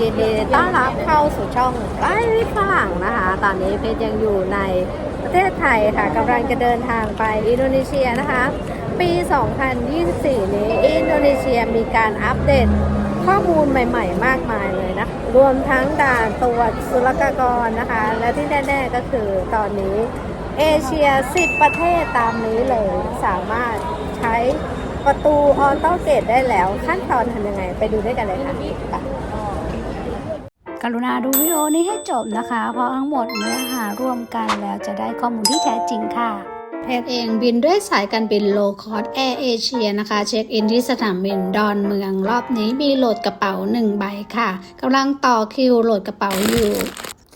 ยินดีต้อนรับเข้าสู่ช่องไอ้ฝรั่งนะคะ ตอนนี้เพชรยังอยู่ในประเทศไทยค่ะกำลังจะเดินทางไปอินโดนีเซียนะคะ ปี 2024 นี้อินโดนีเซียมีการอัปเดตข้อมูลใหม่ ๆ มากมายเลยนะ รวมทั้งด่านตรวจศุลกากรนะคะ และที่แน่ๆก็คือตอนนี้เอเชีย 10 ประเทศตามนี้เลย สามารถใช้ประตูออโต้เกตได้แล้วขั้นตอนทำยังไง ไปดูด้วยกันเลยค่ะ กรุณาดูวิดีโอนี้ให้จบนะคะ เพราะทั้งหมดเนื้อหารวมกันแล้วจะได้ข้อมูลที่แท้จริงค่ะเพจเองบินด้วยสายการบินโลคอสแอร์เอเชียนะคะ เช็คอินที่สนามบินดอนเมืองรอบนี้มีโหลดกระเป๋า1ใบค่ะกำลังต่อคิวโหลดกระเป๋าอยู่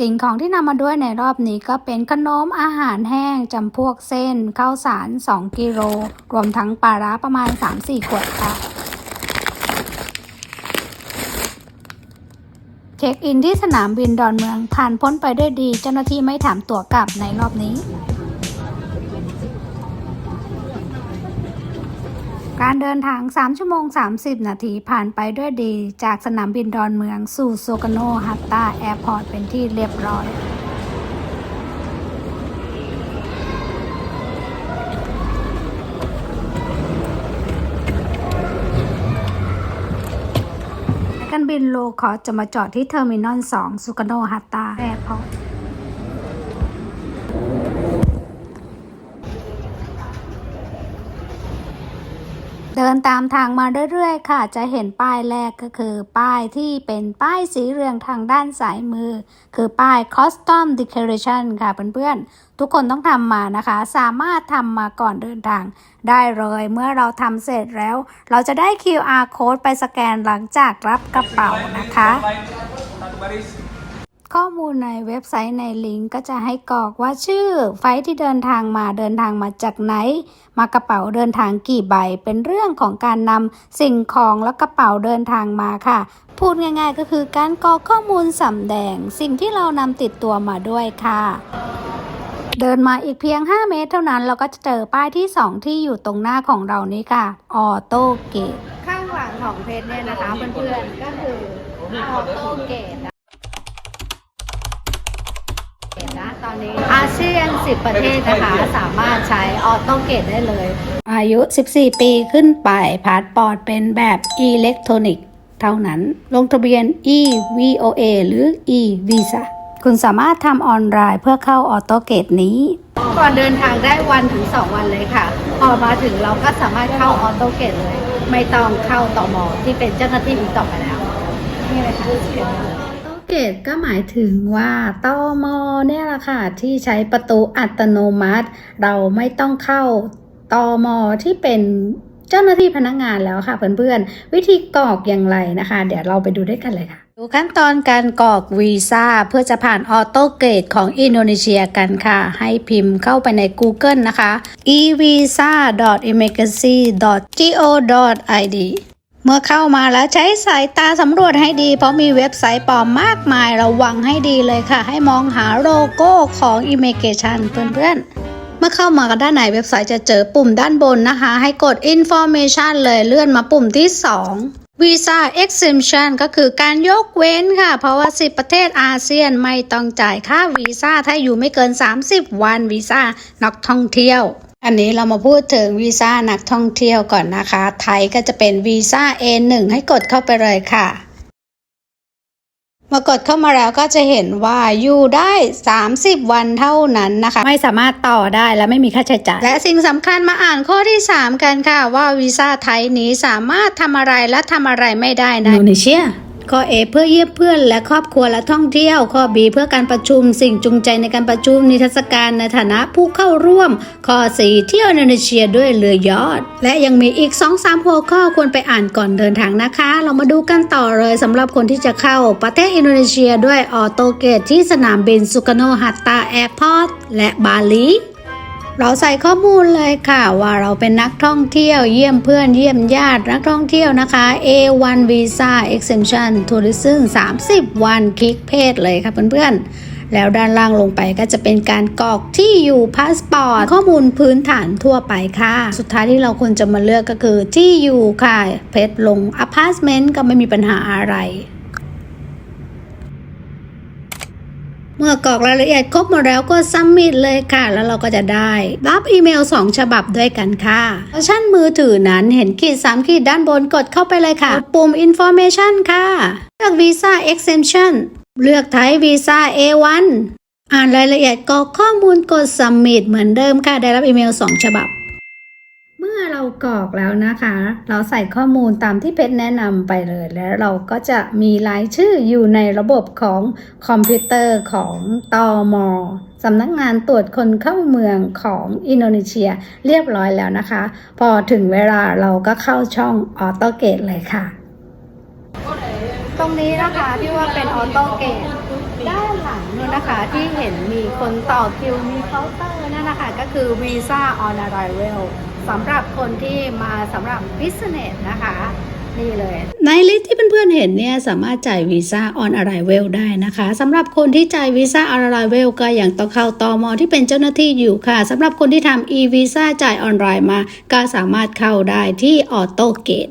สิ่งของที่นำมาด้วยในรอบนี้ก็เป็นขนมอาหารแห้งจำพวกเส้นข้าวสาร 2 กิโล รวมทั้งปลาร้าประมาณ 3-4 ขวดค่ะ เช็คอินที่สนามบินดอนเมืองผ่านพ้นไปด้วยดี เจ้าหน้าที่ไม่ถามตั๋วกลับในรอบนี้ การเดินทาง 3 ชั่วโมง 30 นาทีผ่านไปด้วยดี จากสนามบินดอนเมืองสู่โซกาโนฮัตตาแอร์พอร์ตเป็นที่เรียบร้อย การบินโลคอสจะมาจอดที่เทอร์มินอล 2 สุกาโนฮัตตาแอร์พอร์ต เดินตามทางมาเรื่อยๆ ค่ะ จะเห็นป้ายแรกก็คือ ป้ายที่เป็นป้ายสีเหลืองทางด้านซ้ายมือ คือป้าย Custom Declaration ค่ะเพื่อนๆ ทุกคนต้องทำมานะคะ สามารถทำมาก่อนเดินทางได้เลย เมื่อเราทำเสร็จแล้ว เราจะได้ QR code ไปสแกนหลังจากรับกระเป๋านะคะ ข้อมูลในเว็บไซต์ในลิงก์ก็จะให้กรอกว่าชื่อ ไฟที่เดินทางมาเดินทางมาจากไหน มากระเป๋าเดินทางกี่ใบ เป็นเรื่องของการนำสิ่งของและกระเป๋าเดินทางมาค่ะ พูดง่ายๆก็คือการกรอกข้อมูลสำแดง สิ่งที่เรานำติดตัวมาด้วยค่ะเดินมาอีกเพียง 5 เมตรเท่านั้นเราก็จะเจอป้ายที่ 2 ที่อยู่ตรงหน้าของเรานี้ค่ะ ออโต้เกต ข้างหลังของเพจเนี่ยนะคะเพื่อนๆ ก็คือออโต้เกต นะนะตอนนี้อาเซียน 10 ประเทศนะคะ สามารถใช้ออโต้เกตได้เลย อายุ 14 ปีขึ้นไปพาสปอร์ตเป็นแบบอิเล็กทรอนิกส์เท่านั้น ลงทะเบียน e-VOA หรือ e-Visa คุณสามารถทำออนไลน์เพื่อเข้าออโตเกตนี้ ก่อนเดินทางได้วันถึง 2 วันเลยค่ะ พอมาถึงเราก็สามารถเข้าออโต้เกตเลย ไม่ต้องเข้าต่อมอที่เป็นเจ้าหน้าที่อีกต่อไปแล้ว นี่เลยค่ะ เกตก็หมายถึงว่าตอมอเนี่ยแหละค่ะ ที่ใช้ประตูอัตโนมัติ เราไม่ต้องเข้าตอมอที่เป็นเจ้าหน้าที่พนักงานแล้วค่ะเพื่อนๆ วิธีกรอกอย่างไรนะคะ เดี๋ยวเราไปดูด้วยกันเลยค่ะ ดูขั้นตอนการกรอกวีซ่าเพื่อจะผ่านออโต้เกตของอินโดนีเซียกันค่ะ ให้พิมพ์เข้าไปใน Google นะคะ evisa.immigration.go.id เมื่อเข้ามาแล้วใช้สายตาสำรวจให้ดี เพราะมีเว็บไซต์ปลอมมากมายระวังให้ดีเลยค่ะ ให้มองหาโลโก้ของ Immigration เพื่อนๆเมื่อเข้ามากันด้านในเว็บไซต์จะเจอปุ่มด้านบนนะคะ ให้กด Information เลยเลื่อนมาปุ่มที่ 2 Visa Exemption ก็คือการยกเว้นค่ะ เพราะว่า 10 ประเทศอาเซียนไม่ต้องจ่ายค่าวีซ่าถ้าอยู่ไม่เกิน 30 วันวีซ่านักท่องเที่ยว อันนี้เรามาพูดถึงวีซ่านักท่องเที่ยวก่อนนะคะ ไทยก็จะเป็นวีซ่า A1 ให้กดเข้าไปเลยค่ะเมื่อกดเข้ามาแล้วก็จะเห็นว่าอยู่ได้ 30 วันเท่านั้นนะคะ ไม่สามารถต่อได้และไม่มีค่าใช้จ่าย และสิ่งสำคัญมาอ่านข้อที่ 3 กันค่ะ ว่าวีซ่าไทยนี้สามารถทำอะไรและทำอะไรไม่ได้ในอินโดนีเซีย ข้อ A เพื่อเยี่ยมเพื่อนและครอบครัวและท่องเที่ยว ข้อ B เพื่อการประชุมสิ่งจูงใจในการประชุมนิทรรศการในฐานะผู้เข้าร่วม ข้อ4เที่ยวอินโดนีเซียด้วยเรือยอทและยังมีอีก 2-3 หัวข้อควรไปอ่านก่อนเดินทางนะคะ เรามาดูกันต่อเลยสำหรับคนที่จะเข้าประเทศอินโดนีเซียด้วยออโตเกตที่สนามบินสุกโนฮัตตาแอร์พอร์ตและบาหลี เราใส่ข้อมูลเลยค่ะว่าเราเป็นนักท่องเที่ยวเยี่ยมเพื่อนเยี่ยมญาตินักท่องเที่ยวนะคะ A1 Visa Exemption Tourism 30 วันคลิกเพศเลยค่ะเพื่อนๆ แล้วด้านล่างลงไปก็จะเป็นการกรอกที่อยู่พาสปอร์ตข้อมูลพื้นฐานทั่วไปค่ะ สุดท้ายที่เราควรจะมาเลือกก็คือที่อยู่ค่ะเพชรลงอพาร์ตเมนต์ก็ไม่มีปัญหาอะไร เมื่อกรอกรายละเอียดครบหมดแล้วก็ซัมมิตเลยค่ะ แล้วเราก็จะได้รับอีเมล 2 ฉบับด้วยกันค่ะเวอร์ชันมือถือนั้นเห็นขีด 3 ขีดด้านบนกดเข้าไปเลยค่ะกดปุ่ม information ค่ะเลือก visa exemption เลือกไทย visa A1 อ่านรายละเอียดกรอกข้อมูลกด submit เหมือนเดิมค่ะ ได้รับอีเมล 2 ฉบับ มื่อเรากรอกแล้วนะคะ เราใส่ข้อมูลตามที่เพชรแนะนำไปเลย แล้วเราก็จะมีรายชื่ออยู่ในระบบของคอมพิวเตอร์ของตอมสำนักงานตรวจคนเข้าเมืองของอินโดนีเซียเรียบร้อยแล้วนะคะ พอถึงเวลาเราก็เข้าช่องออโตเกตเลยค่ะ ตรงนี้นะคะที่ว่าเป็นออโต้เกตด้านหลังนู่นนะคะที่เห็นมีคนต่อคิวมีเคาน์เตอร์นั่นนะคะก็คือ Visa on Arrival สำหรับคนที่มาสำหรับ Business นะคะนี่เลยในลิสต์ที่เพื่อนๆเห็นเนี่ยสามารถจ่ายวีซ่า on arrival ได้นะคะสำหรับคนที่จ่ายวีซ่า on arrival ก็ยังต้องเข้าตอมอที่เป็นเจ้าหน้าที่อยู่ค่ะสำหรับคนที่ทำ e visa จ่ายออนไลน์มาก็สามารถเข้าได้ที่ออโต้เกต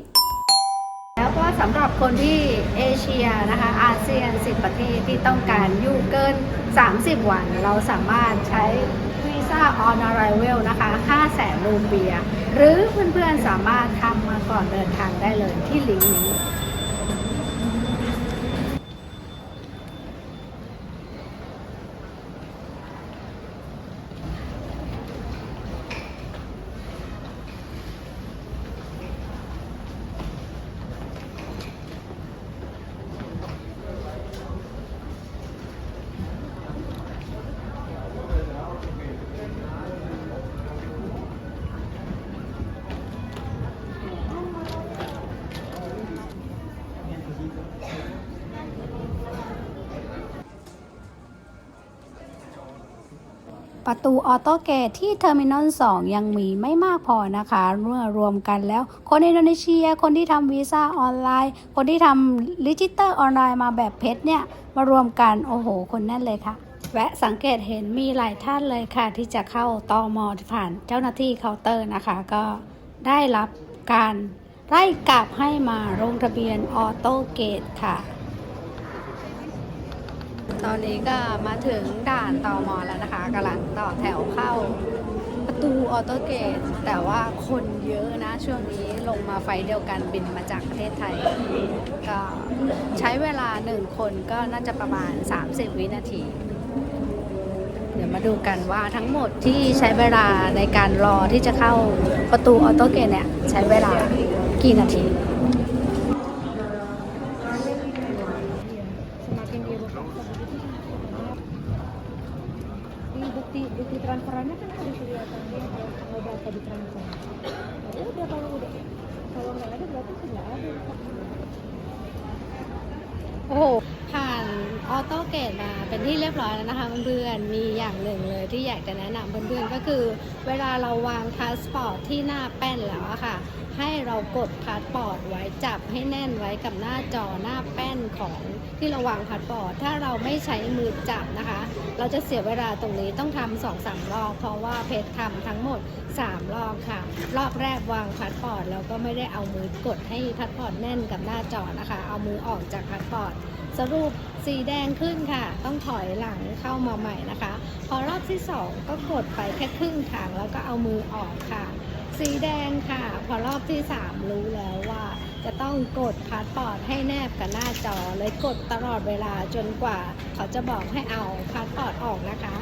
แล้วก็สำหรับคนที่เอเชียนะคะอาเซียน 10 ประเทศที่ต้องการอยู่เกิน 30 วัน เราสามารถใช้วี ซ่า on arrival นะคะ 5 แสนรูเปีย หรือเพื่อนๆสามารถทำมาก่อนเดินทางได้เลยที่ลิงก์นี้ ประตูออโต้เกตที่เทอร์มินอล2ยังมีไม่มากพอนะคะเมื่อรวมกันแล้ว คนอินโดนีเซีย คนที่ทำวีซ่าออนไลน์ คนที่ทำลิจิเตอร์ออนไลน์มาแบบเพชรเนี่ย มารวมกัน โอ้โห คนแน่นเลยค่ะแวะสังเกตเห็นมีหลายท่านเลยค่ะ ที่จะเข้าตอมอผ่านเจ้าหน้าที่เคาน์เตอร์นะคะ ก็ได้รับการไล่กลับให้มาลงทะเบียนออโต้เกตค่ะ ตอนนี้ก็มาถึงด่านตอมอแล้วนะคะกำลังต่อแถวเข้าประตูออโต้เกต แต่ว่าคนเยอะนะ ช่วงนี้ลงมาไฟเดียวกันบินมาจากประเทศไทย ก็ใช้เวลาหนึ่งคนก็น่าจะประมาณ 30 วินาที เดี๋ยวมาดูกันว่าทั้งหมดที่ใช้เวลาในการรอที่จะเข้าประตูออโต้เกตเนี่ย ใช้เวลากี่นาที udah kalau udah kalau nggak ada berarti tidak ada โอออโต้เกตมาเป็นที่เรียบร้อยแล้วนะคะเพื่อนๆ มีอย่างหนึ่งเลยที่อยากจะแนะนำเพื่อนๆ ก็คือ เวลาเราวางพาสปอร์ตที่หน้าแป้นแล้วอะค่ะ ให้เรากดพาสปอร์ตไว้จับให้แน่นไว้กับหน้าจอหน้าแป้นของที่เราวางพาสปอร์ต ถ้าเราไม่ใช้มือจับนะคะ เราจะเสียเวลาตรงนี้ต้องทำสองสามรอบ เพราะว่าเพจทำทั้งหมด 3 รอบค่ะ รอบแรกวางพาสปอร์ตแล้วก็ไม่ได้เอามือกดให้พาสปอร์ตแน่นกับหน้าจอนะคะ เอามือออกจากพาสปอร์ตสรุป สีแดงขึ้นค่ะ ต้องถอยหลังเข้ามาใหม่นะคะ พอรอบที่ 2 ก็กดไปแค่ครึ่งทางแล้วก็เอามือออกค่ะ สีแดงค่ะ พอรอบที่ 3 รู้แล้วว่า จะต้องกดพาสปอร์ตให้แนบกับหน้าจอเลยกดตลอดเวลาจนกว่า เขาจะบอกให้เอาพาสปอร์ตออกนะคะ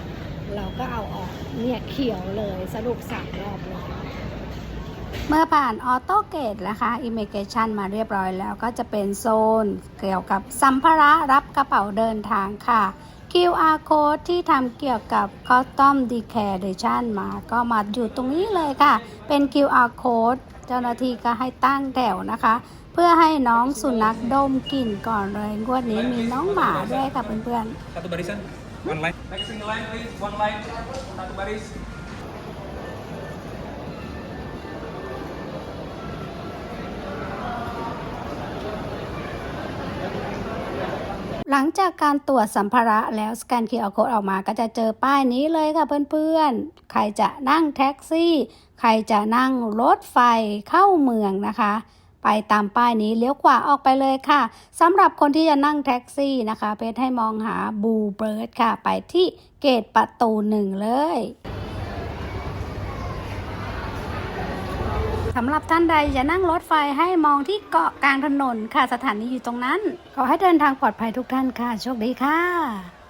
เราก็เอาออกเนี่ยเขียวเลยสรุปสามรอบเลย เมื่อผ่านออโต้เกตนะคะ Immigration มาเรียบร้อยแล้วก็จะเป็นโซนเกี่ยวกับสัมภาระรับกระเป๋าเดินทางค่ะ QR code ที่ทำเกี่ยวกับ Custom Declaration มาก็มาอยู่ตรงนี้เลยค่ะ เป็น QR code เจ้าหน้าที่ก็ให้ตั้งแถวนะคะ เพื่อให้น้องสุนัขดมกลิ่นก่อนเลยงวดนี้มีน้องหมาด้วยค่ะเพื่อนๆ Satu barisan, one line. Next single line please, one line, satu baris. หลังจากการตรวจสัมภาระแล้วสแกน QR code ออกมาก็จะเจอป้ายนี้เลยค่ะเพื่อนๆ ใครจะนั่งแท็กซี่ ใครจะนั่งรถไฟเข้าเมืองนะคะ ไปตามป้ายนี้เลี้ยวขวาออกไปเลยค่ะสำหรับคนที่จะนั่งแท็กซี่นะคะ เพชรให้มองหาบูเบิร์ดค่ะ ไปที่เกตประตูหนึ่งเลย สำหรับท่านใดจะนั่งรถไฟให้มองที่เกาะกลางถนนค่ะสถานีอยู่ตรงนั้น ขอให้เดินทางปลอดภัยทุกท่านค่ะ โชคดีค่ะ